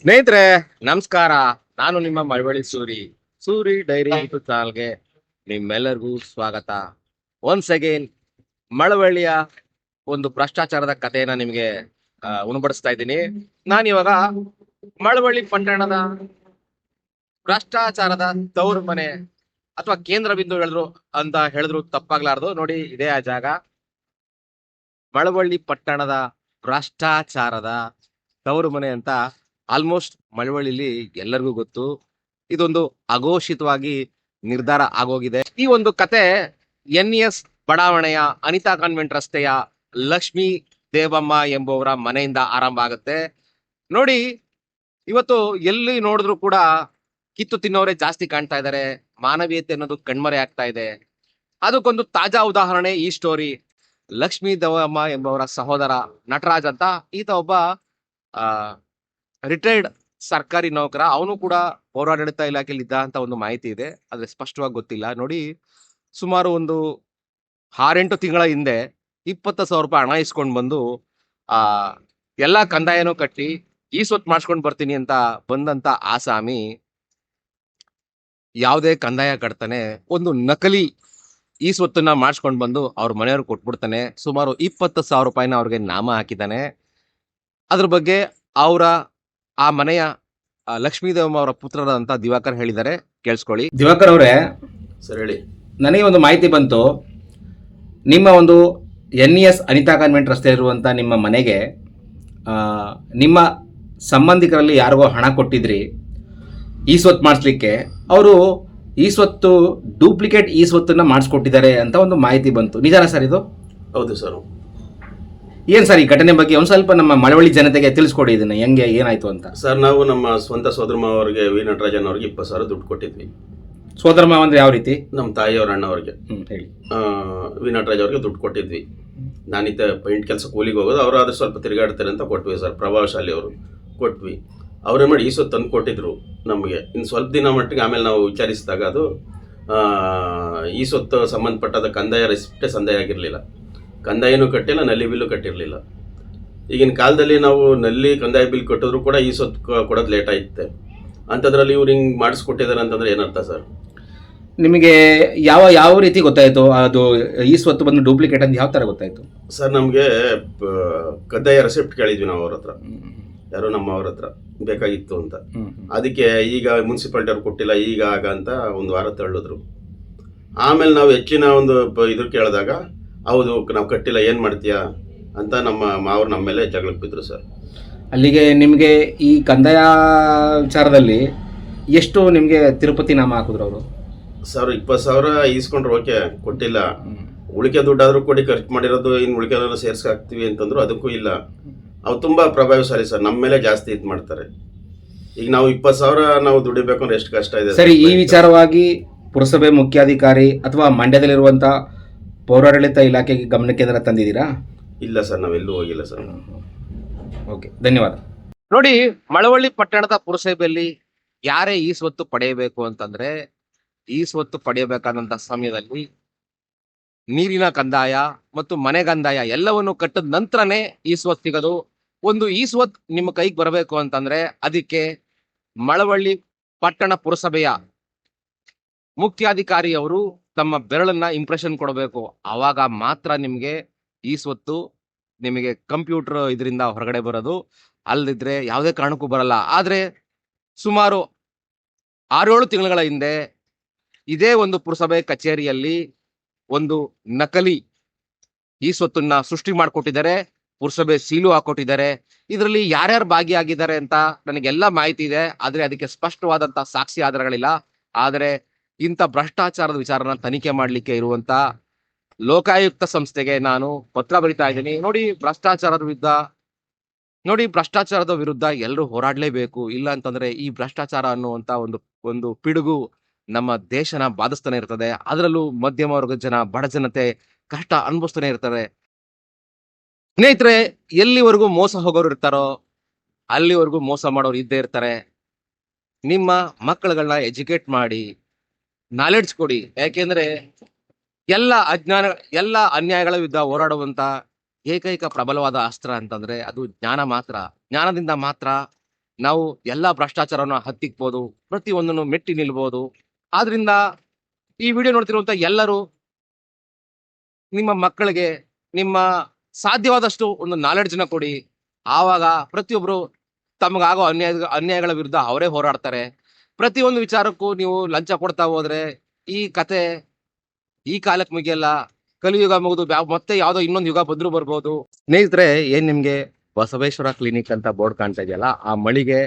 ಸ್ನೇಹಿತರೆ, ನಮಸ್ಕಾರ. ನಾನು ನಿಮ್ಮ ಮಳವಳ್ಳಿ ಸೂರಿ. ಸೂರಿ ಡೈರಿ ಯೂಟ್ಯೂಬ್ ಚಾನಲ್ಗೆ ನಿಮ್ಮೆಲ್ಲರಿಗೂ ಸ್ವಾಗತ. ಒನ್ಸ್ ಅಗೇನ್ ಮಳವಳ್ಳಿಯ ಒಂದು ಭ್ರಷ್ಟಾಚಾರದ ಕಥೆಯನ್ನ ನಿಮಗೆ ಉಣಬಡಿಸ್ತಾ ಇದ್ದೀನಿ. ನಾನಿವಾಗ ಮಳವಳ್ಳಿ ಪಟ್ಟಣದ ಭ್ರಷ್ಟಾಚಾರದ ತವರು ಮನೆ ಅಥವಾ ಕೇಂದ್ರ ಬಿಂದು ಹೇಳಿದ್ರು ಅಂತ ಹೇಳಿದ್ರು ತಪ್ಪಾಗ್ಲಾರ್ದು. ನೋಡಿ, ಇದೇ ಆ ಜಾಗ. ಮಳವಳ್ಳಿ ಪಟ್ಟಣದ ಭ್ರಷ್ಟಾಚಾರದ ತವರು ಮನೆ ಅಂತ ಆಲ್ಮೋಸ್ಟ್ ಮಳವಳ್ಳಿಲಿ ಎಲ್ಲರಿಗೂ ಗೊತ್ತು, ಇದೊಂದು ಅಘೋಷಿತವಾಗಿ ನಿರ್ಧಾರ ಆಗೋಗಿದೆ. ಈ ಒಂದು ಕತೆ ಎನ್ ಎಸ್ ಬಡಾವಣೆಯ ಅನಿತಾ ಕಾನ್ವೆಂಟ್ ರಸ್ತೆಯ ಲಕ್ಷ್ಮಿ ದೇವಮ್ಮ ಎಂಬುವರ ಮನೆಯಿಂದ ಆರಂಭ ಆಗುತ್ತೆ. ನೋಡಿ, ಇವತ್ತು ಎಲ್ಲಿ ನೋಡಿದ್ರು ಕೂಡ ಕಿತ್ತು ತಿನ್ನೋರೇ ಜಾಸ್ತಿ ಕಾಣ್ತಾ ಇದ್ದಾರೆ. ಮಾನವೀಯತೆ ಅನ್ನೋದು ಕಣ್ಮರೆ ಆಗ್ತಾ ಇದೆ. ಅದಕ್ಕೊಂದು ತಾಜಾ ಉದಾಹರಣೆ ಈ ಸ್ಟೋರಿ. ಲಕ್ಷ್ಮೀ ದೇವಮ್ಮ ಎಂಬವರ ಸಹೋದರ ನಟರಾಜ್ ಅಂತ. ಈತ ಒಬ್ಬ, ಆ ರಿಟೈರ್ಡ್ ಸರ್ಕಾರಿ ನೌಕರ, ಅವನು ಕೂಡ ಪೌರಾಡಳಿತ ಇಲಾಖೆಯಲ್ಲಿ ಇದ್ದ ಅಂತ ಒಂದು ಮಾಹಿತಿ ಇದೆ. ಆದ್ರೆ ಸ್ಪಷ್ಟವಾಗಿ ಗೊತ್ತಿಲ್ಲ. ನೋಡಿ, ಸುಮಾರು ಒಂದು ಆರೆಂಟು ತಿಂಗಳ ಹಿಂದೆ ಇಪ್ಪತ್ತು ಸಾವಿರ ರೂಪಾಯಿ ಹಣ ಇಸ್ಕೊಂಡು ಬಂದು, ಆ, ಎಲ್ಲ ಕಂದಾಯನೂ ಕಟ್ಟಿ, ಈ ಸ್ವತ್ತು ಮಾಡಿಸ್ಕೊಂಡು ಬರ್ತೀನಿ ಅಂತ ಬಂದಂತ ಆಸಾಮಿ ಯಾವುದೇ ಕಂದಾಯ ಕಟ್ತಾನೆ, ಒಂದು ನಕಲಿ ಈ ಸ್ವತ್ತನ್ನ ಮಾಡಿಸ್ಕೊಂಡು ಬಂದು ಅವ್ರ ಮನೆಯವ್ರಿಗೆ ಕೊಟ್ಬಿಡ್ತಾನೆ. ಸುಮಾರು ಇಪ್ಪತ್ತು ಸಾವಿರ ರೂಪಾಯಿನ ಅವ್ರಿಗೆ ನಾಮ ಹಾಕಿದ್ದಾನೆ. ಅದ್ರ ಬಗ್ಗೆ ಅವರ ಆ ಮನೆಯ ಲಕ್ಷ್ಮೀ ಲಕ್ಷ್ಮೀದೇವಮ್ಮ ಅವರ ಪುತ್ರರಾದಂತ ದಿವಾಕರ್ ಹೇಳಿದ್ದಾರೆ. ಕೇಳಿಸ್ಕೊಳ್ಳಿ. ದಿವಾಕರ್ ಅವರೇ ಸರ್ ಹೇಳಿ. ನನಗೆ ಒಂದು ಮಾಹಿತಿ ಬಂತು. ನಿಮ್ಮ ಒಂದು N E S Anitha convent ರಸ್ತೆ ಇರುವಂಥ ನಿಮ್ಮ ಮನೆಗೆ ನಿಮ್ಮ ಸಂಬಂಧಿಕರಲ್ಲಿ ಯಾರಿಗೋ ಹಣ ಕೊಟ್ಟಿದ್ರಿ ಈ ಸ್ವತ್ತು ಮಾಡಿಸ್ಲಿಕ್ಕೆ. ಅವರು ಈ ಸ್ವತ್ತು ಡೂಪ್ಲಿಕೇಟ್ ಈ ಸ್ವತ್ತನ್ನು ಮಾಡಿಸ್ಕೊಟ್ಟಿದ್ದಾರೆ ಅಂತ ಒಂದು ಮಾಹಿತಿ ಬಂತು. ನಿಜಾನ ಸರ್ ಇದು? ಹೌದು ಸರ್. ಏನು ಸರ್ ಈ ಘಟನೆ ಬಗ್ಗೆ ಒಂದ್ ಸ್ವಲ್ಪ ನಮ್ಮ ಮಳವಳ್ಳಿ ಜನತೆಗೆ ತಿಳಿಸ್ಕೊಡಿ ಇದನ್ನ ಹೆಂಗೆ ಏನಾಯ್ತು ಅಂತ. ಸರ್ ನಾವು ನಮ್ಮ ಸ್ವಂತ ಸೋದರ ಅವರಿಗೆ ವಿ. ನಟರಾಜನ್ ಅವ್ರಿಗೆ ಇಪ್ಪತ್ತು ಸಾವಿರ ದುಡ್ಡು ಕೊಟ್ಟಿದ್ವಿ. ಸೋದರ ಮಾವ ಅಂದ್ರೆ ಯಾವ ರೀತಿ? ನಮ್ಮ ತಾಯಿಯವ್ರ ಅಣ್ಣ ಅವ್ರಿಗೆ. ಹೇಳಿ. ಆ, ವಿ. ನಟರಾಜ್ ಅವ್ರಿಗೆ ದುಡ್ಡು ಕೊಟ್ಟಿದ್ವಿ. ನಾನಿದ್ದ ಪೈಂಟ್ ಕೆಲಸ ಕೂಲಿಗೆ ಹೋಗೋದು ಅವ್ರು ಆದ್ರೆ ಸ್ವಲ್ಪ ತಿರುಗಾಡ್ತಾರೆ ಅಂತ ಕೊಟ್ವಿ ಸರ್ ಪ್ರಭಾವಶಾಲಿ ಅವರು ಕೊಟ್ವಿ. ಅವರೇ ಮಾಡಿ ಈ ಸೊತ್ತು ತಂದು ಕೊಟ್ಟಿದ್ರು ನಮಗೆ. ಇನ್ನು ಸ್ವಲ್ಪ ದಿನ ಮಟ್ಟಿಗೆ ಆಮೇಲೆ ನಾವು ವಿಚಾರಿಸಿದಾಗ ಅದು ಆ, ಈ ಸೊತ್ತು ಸಂಬಂಧಪಟ್ಟದ ಕಂದಾಯ ರೆಸಿಪ್ಟೇ ಸಂದಾಯ ಆಗಿರಲಿಲ್ಲ. ಕಂದಾಯನೂ ಕಟ್ಟಿಲ್ಲ ನಲ್ಲಿ ಬಿಲ್ಲು ಕಟ್ಟಿರಲಿಲ್ಲ. ಈಗಿನ ಕಾಲದಲ್ಲಿ ನಾವು ನಲ್ಲಿ ಕಂದಾಯ ಬಿಲ್ ಕಟ್ಟಿದ್ರು ಕೂಡ ಈ ಸ್ವತ್ತು ಕೊಡೋದು ಲೇಟ್ ಆಯ್ತೆ. ಅಂಥದ್ರಲ್ಲಿ ಇವ್ರು ಹಿಂಗೆ ಮಾಡಿಸ್ಕೊಟ್ಟಿದ್ದಾರೆ ಅಂತಂದ್ರೆ ಏನರ್ಥ ಸರ್? ನಿಮಗೆ ಯಾವ ಯಾವ ರೀತಿ ಗೊತ್ತಾಯಿತು? ಅದು ಈ ಸ್ವತ್ತು ಬಂದು ಡೂಪ್ಲಿಕೇಟ್ ಅಂತ ಯಾವ ಥರ ಗೊತ್ತಾಯಿತು? ಸರ್ ನಮಗೆ ಕದ್ದಾಯ ರೆಸಿಪ್ಟ್ ಕೇಳಿದ್ವಿ ನಾವು ಅವ್ರ ಹತ್ರ. ಯಾರೋ ನಮ್ಮ ಅವ್ರ ಹತ್ರ ಬೇಕಾಗಿತ್ತು ಅಂತ. ಅದಕ್ಕೆ ಈಗ ಮುನ್ಸಿಪಾಲ್ಟಿ ಅವ್ರು ಕೊಟ್ಟಿಲ್ಲ ಈಗ ಆಗ ಅಂತ ಒಂದು ವಾರ ತಳ್ಳಿದ್ರು. ಆಮೇಲೆ ನಾವು ಹೆಚ್ಚಿನ ಒಂದು ಇದ್ರ ಕೇಳಿದಾಗ ಹೌದು ನಾವು ಕಟ್ಟಿಲ್ಲ ಏನು ಮಾಡ್ತೀಯಾ? ಅಂತ ನಮ್ಮ ಮಾವರು ನಮ್ಮ ಮೇಲೆ ಜಗಳಕ್ಕೆ ಬಿದ್ರು ಸರ್. ಅಲ್ಲಿಗೆ ನಿಮಗೆ ಈ ಕಂದಾಯ ವಿಚಾರದಲ್ಲಿ ಎಷ್ಟು ನಿಮಗೆ ತಿರುಪತಿ ನಾಮ ಹಾಕಿದ್ರು ಅವರು? ಸರ್ ಇಪ್ಪತ್ತು ಸಾವಿರ ಈಸ್ಕೊಂಡ್ರು ಓಕೆ ಕೊಟ್ಟಿಲ್ಲ. ಉಳಿಕೆ ದುಡ್ಡಾದರೂ ಕೊಡಿ ಖರ್ಚು ಮಾಡಿರೋದು ಇನ್ನು ಉಳಿಕೆಲ್ಲ ಸೇರ್ಸಿ ಹಾಕ್ತೀವಿ ಅಂತಂದ್ರು ಅದಕ್ಕೂ ಇಲ್ಲ. ಅವು ತುಂಬ ಪ್ರಭಾವಶಾಲಿ ಸರ್ ನಮ್ಮ ಮೇಲೆ ಜಾಸ್ತಿ ಇದು ಮಾಡ್ತಾರೆ. ಈಗ ನಾವು ಇಪ್ಪತ್ತು ಸಾವಿರ ನಾವು ದುಡಿಬೇಕು ಅಂದ್ರೆ ಎಷ್ಟು ಕಷ್ಟ ಇದೆ ಸರಿ. ಈ ವಿಚಾರವಾಗಿ ಪುರಸಭೆ ಮುಖ್ಯಾಧಿಕಾರಿ ಅಥವಾ ಮಂಡ್ಯದಲ್ಲಿರುವಂಥ ಪೌರಾಡಳಿತ ಇಲಾಖೆಗೆ ಗಮನಕ್ಕೆ ಏನಾರ ತಂದಿದ್ದೀರಾ? ಇಲ್ಲ ಸರ್ ನಾವೆಲ್ಲೂ ಹೋಗಿಲ್ಲ ಸರ್. ಓಕೆ ಧನ್ಯವಾದ. ನೋಡಿ ಮಳವಳ್ಳಿ ಪಟ್ಟಣದ ಪುರಸಭೆಯಲ್ಲಿ ಯಾರೇ ಈ ಸ್ವತ್ತು ಪಡೆಯಬೇಕು ಅಂತಂದ್ರೆ ಈ ಸ್ವತ್ತು ಪಡೆಯಬೇಕಾದಂತ ಸಮಯದಲ್ಲಿ ನೀರಿನ ಕಂದಾಯ ಮತ್ತು ಮನೆ ಕಂದಾಯ ಎಲ್ಲವನ್ನು ಕಟ್ಟದ ನಂತರನೇ ಈ ಸ್ವತ್ತು ಸಿಗೋದು. ಒಂದು ಈ ಸ್ವತ್ತು ನಿಮ್ಮ ಕೈಗೆ ಬರಬೇಕು ಅಂತಂದ್ರೆ ಅದಕ್ಕೆ ಮಳವಳ್ಳಿ ಪಟ್ಟಣ ಪುರಸಭೆಯ ಮುಖ್ಯಾಧಿಕಾರಿ ಅವರು ತಮ್ಮ ಬೆರಳನ್ನ ಇಂಪ್ರೆಷನ್ ಕೊಡಬೇಕು. ಆವಾಗ ಮಾತ್ರ ನಿಮಗೆ ಈ ಸ್ವತ್ತು ನಿಮಗೆ ಕಂಪ್ಯೂಟರ್ ಇದರಿಂದ ಹೊರಗಡೆ ಬರೋದು. ಅಲ್ಲದಿದ್ರೆ ಯಾವುದೇ ಕಾರಣಕ್ಕೂ ಬರಲ್ಲ. ಆದ್ರೆ ಸುಮಾರು ಆರೇಳು ತಿಂಗಳ ಹಿಂದೆ ಇದೇ ಒಂದು ಪುರಸಭೆ ಕಚೇರಿಯಲ್ಲಿ ಒಂದು ನಕಲಿ ಈ ಸ್ವತ್ತನ್ನ ಸೃಷ್ಟಿ ಮಾಡಿಕೊಟ್ಟಿದ್ದಾರೆ. ಪುರಸಭೆ ಸೀಲು ಹಾಕೊಟ್ಟಿದ್ದಾರೆ. ಇದರಲ್ಲಿ ಯಾರ್ಯಾರು ಭಾಗಿಯಾಗಿದ್ದಾರೆ ಅಂತ ನನಗೆಲ್ಲ ಮಾಹಿತಿ ಇದೆ. ಆದ್ರೆ ಅದಕ್ಕೆ ಸ್ಪಷ್ಟವಾದಂತ ಸಾಕ್ಷಿ ಆಧಾರಗಳಿಲ್ಲ. ಆದ್ರೆ ಇಂಥ ಭ್ರಷ್ಟಾಚಾರದ ವಿಚಾರನ ತನಿಖೆ ಮಾಡಲಿಕ್ಕೆ ಇರುವಂತ ಲೋಕಾಯುಕ್ತ ಸಂಸ್ಥೆಗೆ ನಾನು ಪತ್ರ ಬರಿತಾ ಇದ್ದೀನಿ. ನೋಡಿ, ಭ್ರಷ್ಟಾಚಾರದ ವಿರುದ್ಧ, ನೋಡಿ, ಭ್ರಷ್ಟಾಚಾರದ ವಿರುದ್ಧ ಎಲ್ಲರೂ ಹೋರಾಡಲೇಬೇಕು. ಇಲ್ಲ ಅಂತಂದ್ರೆ ಈ ಭ್ರಷ್ಟಾಚಾರ ಅನ್ನುವಂತ ಒಂದು ಒಂದು ಪಿಡುಗು ನಮ್ಮ ದೇಶನ ಬಾಧಿಸ್ತಾನೆ ಇರ್ತದೆ. ಅದರಲ್ಲೂ ಮಧ್ಯಮ ವರ್ಗದ ಜನ, ಬಡ ಜನತೆ ಕಷ್ಟ ಅನುಭವಿಸ್ತಾನೆ ಇರ್ತಾರೆ. ಸ್ನೇಹಿತರೆ, ಎಲ್ಲಿವರೆಗೂ ಮೋಸ ಹೋಗೋರು ಇರ್ತಾರೋ, ಅಲ್ಲಿವರೆಗೂ ಮೋಸ ಮಾಡೋರು ಇದ್ದೇ ಇರ್ತಾರೆ. ನಿಮ್ಮ ಮಕ್ಕಳುಗಳನ್ನ ಎಜುಕೇಟ್ ಮಾಡಿ ನಾಲೆಡ್ಜ್ ಕೊಡಿ. ಯಾಕೆಂದ್ರೆ ಎಲ್ಲ ಅಜ್ಞಾನ, ಎಲ್ಲ ಅನ್ಯಾಯಗಳ ವಿರುದ್ಧ ಹೋರಾಡುವಂತ ಏಕೈಕ ಪ್ರಬಲವಾದ ಅಸ್ತ್ರ ಅಂತಂದ್ರೆ ಅದು ಜ್ಞಾನ ಮಾತ್ರ. ಜ್ಞಾನದಿಂದ ಮಾತ್ರ ನಾವು ಎಲ್ಲ ಭ್ರಷ್ಟಾಚಾರವನ್ನು ಹತ್ತಿಕ್ಬೋದು, ಪ್ರತಿಯೊಂದನ್ನು ಮೆಟ್ಟಿ ನಿಲ್ಬೋದು. ಆದ್ರಿಂದ ಈ ವಿಡಿಯೋ ನೋಡ್ತಿರುವಂತ ಎಲ್ಲರೂ ನಿಮ್ಮ ಮಕ್ಕಳಿಗೆ, ನಿಮ್ಮ ಸಾಧ್ಯವಾದಷ್ಟು ಒಂದು ನಾಲೆಡ್ಜ್ನ ಕೊಡಿ. ಆವಾಗ ಪ್ರತಿಯೊಬ್ಬರು ತಮಗಾಗೋ ಅನ್ಯಾಯ ಅನ್ಯಾಯಗಳ ವಿರುದ್ಧ ಅವರೇ ಹೋರಾಡ್ತಾರೆ. ಪ್ರತಿಯೊಂದು ವಿಚಾರಕ್ಕೂ ನೀವು ಲಂಚ ಕೊಡ್ತಾ ಹೋದ್ರೆ ಈ ಕತೆ ಈ ಕಾಲಕ್ಕೆ ಮುಗಿಯಲ್ಲ. ಕಲಿಯುಗ ಮುಗಿದು ಮತ್ತೆ ಯಾವ್ದೋ ಇನ್ನೊಂದು ಯುಗ ಬಂದ್ರು ಬರ್ಬೋದು. ಸ್ನೇಹಿತರೆ, ಏನ್ ನಿಮ್ಗೆ? ಬಸವೇಶ್ವರ ಕ್ಲಿನಿಕ್ ಅಂತ ಬೋರ್ಡ್ ಕಾಣ್ತಾ ಇದೆಯಲ್ಲ, ಆ ಮಳಿಗೆ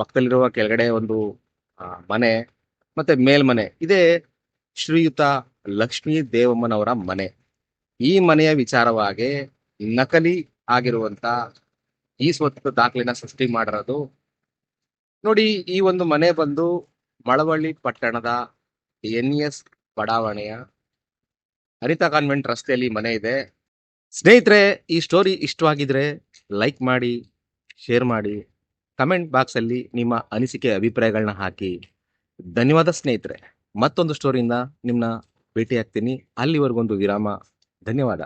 ಪಕ್ಕದಲ್ಲಿರುವ ಕೆಳಗಡೆ ಒಂದು ಮನೆ, ಮತ್ತೆ ಮೇಲ್ಮನೆ. ಇದೇ ಶ್ರೀಯುತ ಲಕ್ಷ್ಮೀ ದೇವಮ್ಮನವರ ಮನೆ. ಈ ಮನೆಯ ವಿಚಾರವಾಗಿ ನಕಲಿ ಆಗಿರುವಂತ ಈ ಸ್ವತ್ತು ದಾಖಲೆನ ಸೃಷ್ಟಿ ಮಾಡಿರೋದು ನೋಡಿ, ಈ ಒಂದು ಮನೆ ಬಂದು ಮಳವಳ್ಳಿ ಪಟ್ಟಣದ ಎನ್ ಎಸ್ ಬಡಾವಣೆಯ ಅನಿತಾ ಕಾನ್ವೆಂಟ್ ರಸ್ತೆಯಲ್ಲಿ ಮನೆ ಇದೆ. ಸ್ನೇಹಿತರೆ, ಈ ಸ್ಟೋರಿ ಇಷ್ಟವಾಗಿದ್ರೆ ಲೈಕ್ ಮಾಡಿ, ಶೇರ್ ಮಾಡಿ, ಕಮೆಂಟ್ ಬಾಕ್ಸ್ ಅಲ್ಲಿ ನಿಮ್ಮ ಅನಿಸಿಕೆ ಅಭಿಪ್ರಾಯಗಳನ್ನ ಹಾಕಿ. ಧನ್ಯವಾದ ಸ್ನೇಹಿತರೆ. ಮತ್ತೊಂದು ಸ್ಟೋರಿಯಿಂದ ನಿಮ್ಮನ್ನ ಭೇಟಿ ಆಗ್ತೀನಿ ಅಲ್ಲಿವರೆಗೊಂದು ವಿರಾಮ. ಧನ್ಯವಾದ.